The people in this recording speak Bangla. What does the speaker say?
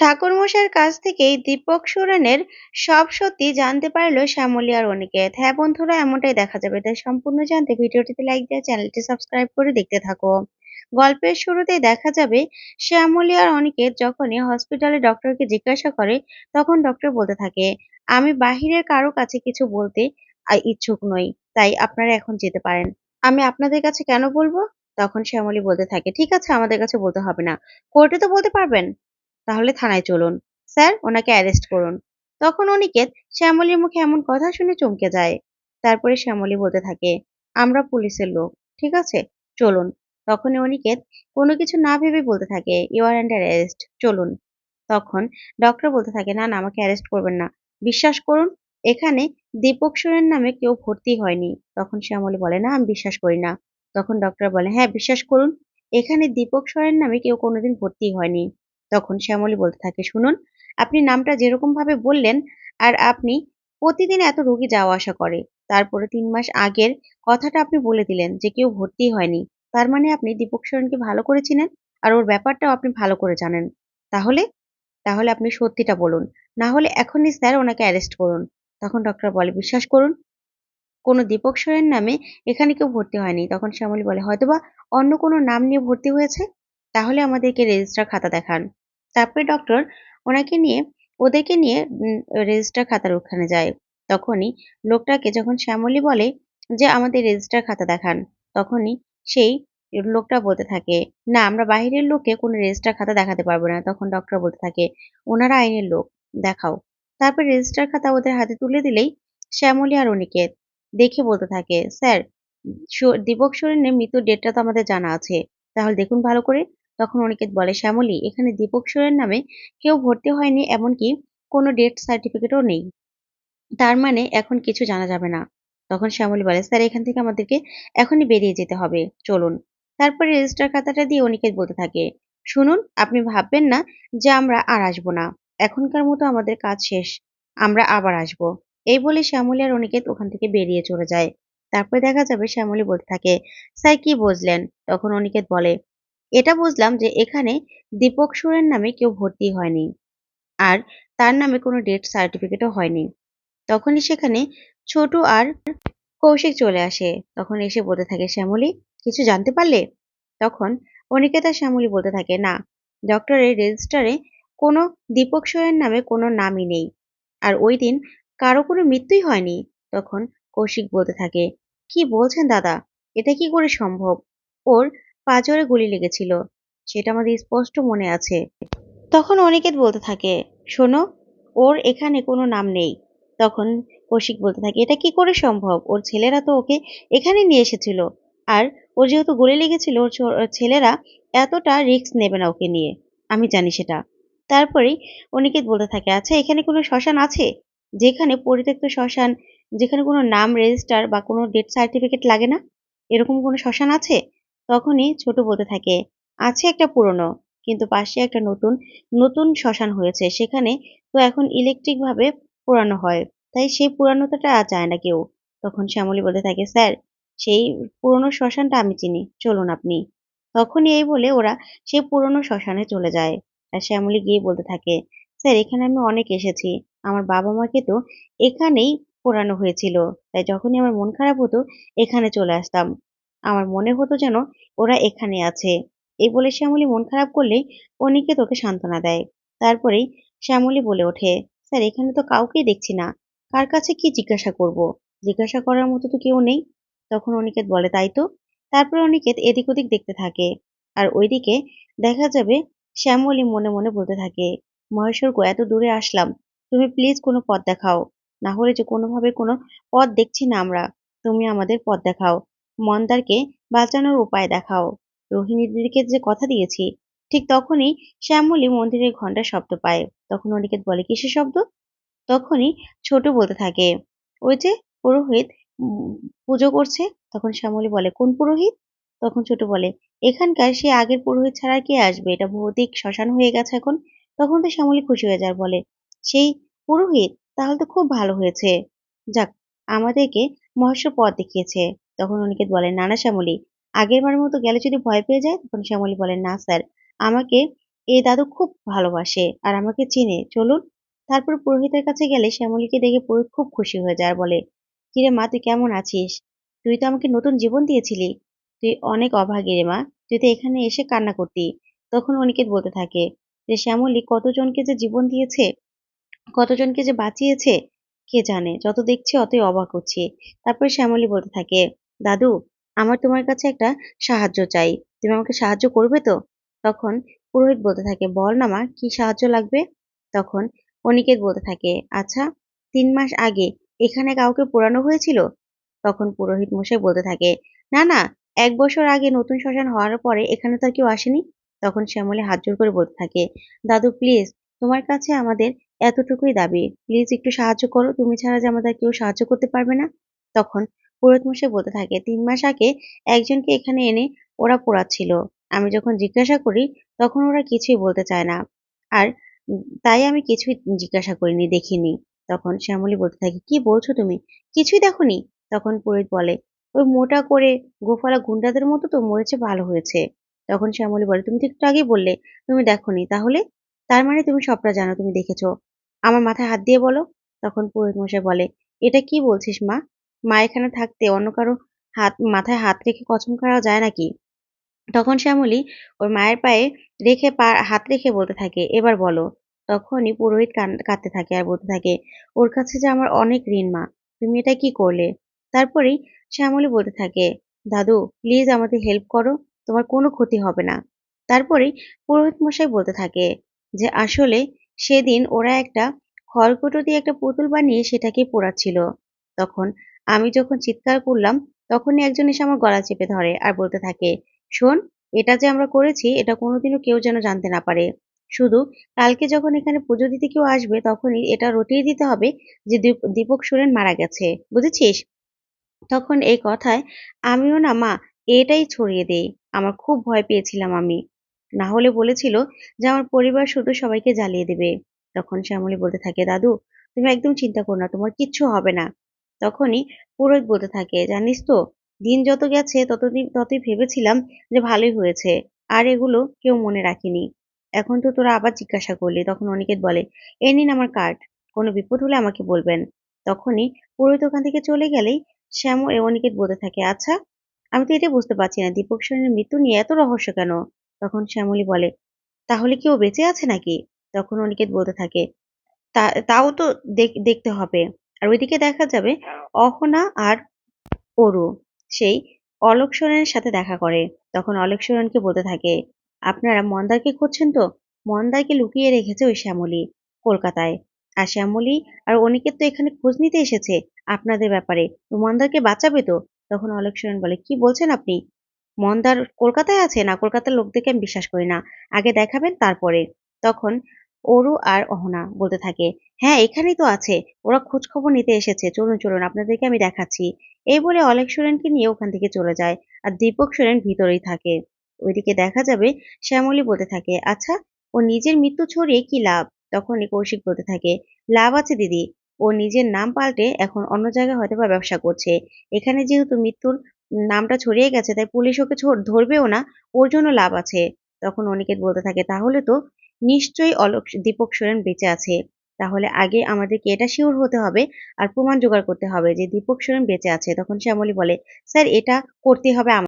ঠাকুরমশাইয়ের কাছ থেকেই দীপক সোরেনের সব সত্যি জানতে পারল শ্যামলী আর অনিকেত। হ্যাঁ বন্ধুরা, এমনটাই দেখা যাবে। তাই সম্পূর্ণ জানতে ভিডিওটিতে লাইক দিয়ে চ্যানেলটি সাবস্ক্রাইব করে দেখতে থাকো। গল্পের শুরুতেই দেখা যাবে শ্যামলী আর অনিকেত যখনই হসপিটালে ডক্টরকে জিজ্ঞাসা করে, তখন ডক্টর বলতে থাকে, আমি বাহিরের কারও কাছে কিছু বলতে ইচ্ছুক নই, তাই আপনারা এখন যেতে পারেন। আমি আপনাদের কাছে কেন বলব? তখন শ্যামলী বলতে থাকে, ঠিক আছে, আমাদের কাছে বলতে হবে না। কোর্টে তো বলতে পারবেন? তাহলে থানায় চলুন। স্যার, ওনাকে অ্যারেস্ট করুন। তখন অনিকেত শ্যামলীর মুখে এমন কথা শুনে চমকে যায়। তারপরে শ্যামলী বলতে থাকে, আমরা পুলিশের লোক, ঠিক আছে? চলুন। তখন অনিকেত কোনো কিছু না ভেবে বলতে থাকে ইউ আর অ্যান্ডার অ্যারেস্ট চলুন। তখন ডক্টর বলতে থাকে, না না, আমাকে অ্যারেস্ট করবেন না। বিশ্বাস করুন, এখানে দীপক সোরেন নামে কেউ ভর্তি হয়নি। তখন শ্যামলী বলে, না, আমি বিশ্বাস করি না। তখন ডক্টর বলে হ্যাঁ বিশ্বাস করুন, এখানে দীপক সোরেন নামে কেউ কোনোদিন ভর্তি হয়নি। তখন শ্যামলী বলতে থাকে, শুনুন, আপনি নামটা যেরকম ভাবে বললেন আর আপনি প্রতিদিন এত রোগী যাওয়া আসা করে, তারপরে তিন মাস আগের কথাটা আপনি বলে দিলেন যে কেউ ভর্তি হয়নি, তার মানে আপনি দীপক সরেনকে ভালো করে চিনেন আর ওর ব্যাপারটাও আপনি ভালো করে জানেন। তাহলে তাহলে আপনি সত্যিটা বলুন, না হলে এখনই স্যার ওনাকে অ্যারেস্ট করুন। তখন ডক্টর বলে, বিশ্বাস করুন, কোনো দীপক সরেন নামে এখানে কেউ ভর্তি হয়নি। তখন শ্যামলী বলে, হয়তোবা অন্য কোনো নাম নিয়ে ভর্তি হয়েছে? তাহলে আমাদেরকে রেজিস্টার খাতা দেখান। তারপরে ডক্টর ওনাকে নিয়ে, ওদেরকে নিয়ে রেজিস্টার খাতার ওখানে যায়। তখনই লোকটাকে যখন শ্যামলী বলে যে, আমাদের রেজিস্টার খাতা দেখান। তখনই সেই লোকটা বলতে থাকে, না, আমরা বাহিরের লোককে কোনো রেজিস্টার খাতা দেখাতে পারব না। তখন ডক্টর বলতে থাকে, ওনারা আইনের লোক, দেখাও। তারপর রেজিস্টার খাতা ওদের হাতে তুলে দিলেই শ্যামলী আর অনিকেত দেখে বলতে থাকে, স্যার দীপক সোরেনের মৃত্যুর ডেটটা তো আমাদের জানা আছে। তাহলে দেখুন ভালো করে। তখন অনিকেত বলে, শ্যামলী, এখানে দীপক সোরেন নামে কেউ ভর্তি হয়নি, এমনকি কোনো ডেথ সার্টিফিকেটও নেই। তার মানে এখন কিছু জানা যাবে না। তখন শ্যামলী বলে, স্যার, এখান থেকে আমাদেরকে এখনই বেরিয়ে যেতে হবে। চলুন। তারপরে রেজিস্টার খাতাটা দিয়ে অনিকেত বলতে থাকে, শুনুন, আপনি ভাববেন না যে আমরা আর আসব না। এখনকার মতো আমাদের কাজ শেষ, আমরা আবার আসব। এই বলে শ্যামলী আর অনিকেত ওখান থেকে বেরিয়ে চলে যায়। তারপরে দেখা যাবে, শ্যামলী বলতে থাকে, স্যার, কি বুঝলেন? তখন অনিকেত বলে এটা বুঝলাম যে এখানে দীপক সুরের নামে কেউ ভর্তি হয়নি আর তার নামে কোনো ডেথ সার্টিফিকেটও হয়নি। তখনই সেখানে ছোট আর কৌশিক চলে আসে। তখন এসে বলতে থাকে, শ্যামলী, কিছু জানতে পারলে? তখন অনিকেতা শ্যামলী বলতে থাকে, না ডক্টরের রেজিস্টারে কোনো দীপক সোয়ের নামে কোনো নামই নেই আর ওই দিন কারও কোনো মৃত্যুই হয়নি। তখন কৌশিক বলতে থাকে, কি বলছেন দাদা? এটা কি করে সম্ভব? ওর পাঁজরে গুলি লেগেছিল, সেটা আমাদের স্পষ্ট মনে আছে। তখন অনিকেত বলতে থাকে, শোনো, ওর এখানে কোনো নাম নেই। তখন কৌশিক বলতে থাকে, এটা কি করে সম্ভব? ওর ছেলেরা তো ওকে এখানে নিয়ে এসেছিল। আর ওর যেহেতু গুলি লেগেছিল, ওর ছেলেরা এতটা রিস্ক নেবে না ওকে নিয়ে। আমি জানি সেটা। তারপরেই অনিকেত বলতে থাকে আচ্ছা এখানে কোনো শ্মশান আছে? যেখানে পরিত্যক্ত শ্মশান, যেখানে কোনো নাম রেজিস্টার বা কোনো ডেথ সার্টিফিকেট লাগে না? এরকম কোনো শ্মশান আছে? তখনই ছোট বলতে থাকে, আছে একটা পুরনো, কিন্তু পাশে একটা নতুন নতুন শ্মশান হয়েছে, সেখানে তো এখন ইলেকট্রিক ভাবে পোড়ানো হয়, তাই সেই পুরানোটা চায় না কেউ। তখন শ্যামলী বলতে থাকে, স্যার, সেই পুরনো শ্মশানটা আমি চিনি, চলুন আপনি। তখনই এই বলে ওরা সেই পুরনো শ্মশানে চলে যায়, আর শ্যামলী গিয়ে বলতে থাকে, স্যার, এখানে আমি অনেক এসেছি, আমার বাবা মাকে তো এখানেই পোড়ানো হয়েছিল, তাই যখনই আমার মন খারাপ হতো, এখানে চলে আসতাম। আমার মনে হতো যেন ওরা এখানে আছে। এই বলে শ্যামলী মন খারাপ করলে অনিকে তোকে সান্ত্বনা দেয়। তারপরেই শ্যামলী বলে ওঠে, স্যার, এখানে তো কাউকেই দেখছি না। কার কাছে কি জিজ্ঞাসা করব? জিজ্ঞাসা করার মতো তো কেউ নেই। তখন অনিকেত বলে, তাই তো? তারপর অনিকেত এদিক ওদিক দেখতে থাকে। আর ওইদিকে দেখা যাবে শ্যামলী মনে মনে বলতে থাকে, মহেশ্বর গো, এত দূরে আসলাম। তুমি প্লিজ কোনো পথ দেখাও। না হলে যে কোনোভাবে কোনো পথ দেখছি না আমরা। তুমি আমাদের পথ দেখাও। মন্দারকে বাঁচানোর উপায় দেখাও। রোহিণীদিদিকে যে কথা দিয়েছি, ঠিক তখনই শ্যামলী মন্দিরের ঘণ্টার শব্দ পায়। তখন অনিকেত বলে, কিসের শব্দ? তখনই ছোট বলতে থাকে, ওই যে পুরোহিত পুজো করছে। তখন শ্যামলী বলে, কোন পুরোহিত? তখন ছোট বলে, এখানকার সে আগের পুরোহিত ছাড়া কে আসবে? এটা ভৌতিক শ্মশান হয়ে গেছে এখন। তখন তো শ্যামলী খুশি হয়ে যায়, বলে, সেই পুরোহিত? তাহলে তো খুব ভালো হয়েছে। যাক, আমাদেরকে মহস্য পথ দেখিয়েছে। তখন অনিকেত বলে, নানা শ্যামলী, আগের বারের মতো গেলে যদি ভয় পেয়ে যায়? তখন শ্যামলী বলেন না স্যার, আমাকে এই দাদু খুব ভালোবাসে আর আমাকে চিনে। চলুন, তারপর পুরোহিতের কাছে গেলে শ্যামলীকে দেখে পুরোহিত খুব খুশি হয়ে যায় বলে কিরে মা, তুই কেমন আছিস? তুই তো আমাকে নতুন জীবন দিয়েছিলি। তুই অনেক অভাগী রে মা, তুই তো এখানে এসে কান্না করতি। তখন অনিকেত বলতে থাকে যে শ্যামলী, কতজনকে যে জীবন দিয়েছে, কতজনকে যে বাঁচিয়েছে, কে জানে? যত দেখছি অতই অবাক হচ্ছে। তারপর শ্যামলী বলতে থাকে দাদু, আমার তোমার কাছে একটা সাহায্য চাই। তুমি আমাকে সাহায্য করবে তো? তখন পুরোহিত বলতে থাকে, বল না মা, কি সাহায্য লাগবে? তখন অনিকেত বলতে থাকে আচ্ছা তিন মাস আগে এখানে কাউকে পোড়ানো হয়েছিল? তখন পুরোহিত মশাই বলতে থাকে, না না, এক বছর আগে নতুন শ্মশান হওয়ার পরে এখানে তো কেউ আসেনি? তখন শ্যামলী হাত জোর করে বলতে থাকে, দাদু প্লিজ তোমার কাছে আমাদের এতটুকুই দাবি। প্লিজ একটু সাহায্য করো, তুমি ছাড়া যে আমাদের কেউ সাহায্য করতে পারবে না? তখন পুরোহিত মশাই বলতে থাকে, তিন মাস আগে একজনকে এখানে এনে ওরা পোড়াচ্ছিল। আমি যখন জিজ্ঞাসা করি, তখন ওরা কিছুই বলতে চায় না। আর তাই আমি কিছুই জিজ্ঞাসা করিনি, দেখিনি। তখন শ্যামলী বলতে থাকে, কি বলছো তুমি? কিছুই দেখোনি? তখন পুরোহিত বলে, ওই মোটা করে গোফালা গুন্ডাদের মতো তো মরেছে, ভালো হয়েছে। তখন শ্যামলী বলে, তুমি তো একটু আগেই বললে, তুমি দেখোনি। তাহলে তার মানে তুমি সবটা জানো, তুমি দেখেছ। আমার মাথায় হাত দিয়ে বলো। তখন পুরোহিত মশাই বলে, এটা কি বলছিস মা? মা এখানে থাকতে, অন্য কারও হাত, মাথায় হাত রেখে কসম করা যায় নাকি? তখন শ্যামলী ওর মায়ের পায়ে রেখে পা, হাত রেখে বলতে থাকে, এবার বলো। তখনই পুরোহিত কাঁদতে থাকে আর বলতে থাকে, ওর কাছে যে আমার অনেক ঋণ মা, তুমি এটা কি করলে? তারপরেই শ্যামলী বলতে থাকে, দাদু প্লিজ আমাদের হেল্প করো, তোমার কোনো ক্ষতি হবে না। তারপরেই পুরোহিত মশাই বলতে থাকে যে, আসলে সেদিন ওরা একটা খড়কুটো দিয়ে একটা পুতুল বানিয়ে সেটাকে পোড়াচ্ছিল। তখন আমি যখন চিৎকার করলাম, তখনই একজন এসে আমার গলা চেপে ধরে আর বলতে থাকে, শোন, এটা যে আমরা করেছি, এটা কোনোদিনও কেউ যেন জানতে না পারে। শুধু কালকে যখন এখানে পুজো দিতে কেউ আসবে, তখনই এটা রটিয়ে দিতে হবে যে দীপ- দীপক সোরেন মারা গেছে। বুঝেছিস? তখন এই কথায়, আমিও না, মা, এটাই ছড়িয়ে দেই। আমার খুব ভয় পেয়েছিলাম আমি। না হলে বলেছিল যে আমার পরিবার শুধু সবাইকে জ্বালিয়ে দেবে। তখন শ্যামলী বলতে থাকে, দাদু, তুমি একদম চিন্তা করো না, তোমার কিচ্ছু হবে না। তখনই পুরোহিত বলতে থাকে, জানিস তো, দিন যত গেছে ততদিন, ততই ভেবেছিলাম যে ভালোই হয়েছে, আর এগুলো কেউ মনে রাখেনি। এখন তো তোরা আবার জিজ্ঞাসা করলি। তখন অনিকেত বলে, এ নিন আমার কার্ড, কোনো বিপদ হলে আমাকে বলবেন। তখনই পুরোহিত ওখান থেকে চলে গেলেই শ্যাম এ অনিকেত বলতে থাকে আচ্ছা আমি তো এটা বুঝতে পারছি না, দীপক সেনের মৃত্যু নিয়ে এত রহস্য কেন? তখন শ্যামলী বলে, তাহলে কি ও বেঁচে আছে নাকি? তখন অনিকেত বলতে থাকে তাও তো দেখ- দেখতে হবে। আর ওইদিকে দেখা যাবে অহনা আর অরু। সেই অলোক সোরেনের সাথে দেখা করে। তখন অলোক সোরেনকে বলতে থাকে, আপনারা মন্দারকে খুঁজছেন তো? মন্দারকে লুকিয়ে রেখেছে ওই শ্যামলী কলকাতায়। আর শ্যামলী আর অনিকেত তো এখানে খোঁজ নিতে এসেছে আপনাদের ব্যাপারে। তো মন্দারকে বাঁচাবে তো? তখন অলোক সোরেন বলে, কি বলছেন আপনি? মন্দার কলকাতায় আছে? না, কলকাতার লোকদেরকে আমি বিশ্বাস করি না। আগে দেখাবেন তারপরে। তখন অরু আর অহনা বলতে থাকে হ্যাঁ এখানেই তো আছে, ওরা খোঁজ খবর নিতে এসেছে, চলুন চলুন, আপনাদেরকে আমি দেখাচ্ছি। এই বলে অলেক সোরেনকে নিয়ে ওখান থেকে চলে যায় আর দীপক সোরেন ভিতরেই থাকে। ওইদিকে দেখা যাবে শ্যামলী বলতে থাকে আচ্ছা ও নিজের মৃত্যু ছড়িয়ে কি লাভ? তখনই কৌশিক বলতে থাকে, লাভ আছে, দিদি। ও নিজের নাম পাল্টে এখন অন্য জায়গায় হয়তো বা ব্যবসা করছে। এখানে যেহেতু মৃত্যুর নামটা ছড়িয়ে গেছে, তাই পুলিশ ওকে ধরবেও না, ওর জন্য লাভ আছে। তখন অনিকেত বলতে থাকে, তাহলে তো নিশ্চয়ই অলোক দীপক সোরেন বেঁচে আছে। তাহলে আগে আমাদেরকে এটা শিওর হতে হবে আর প্রমাণ জোগাড় করতে হবে যে দীপক সোরেন বেঁচে আছে। তখন শ্যামলী বলে, স্যার, এটা করতে হবে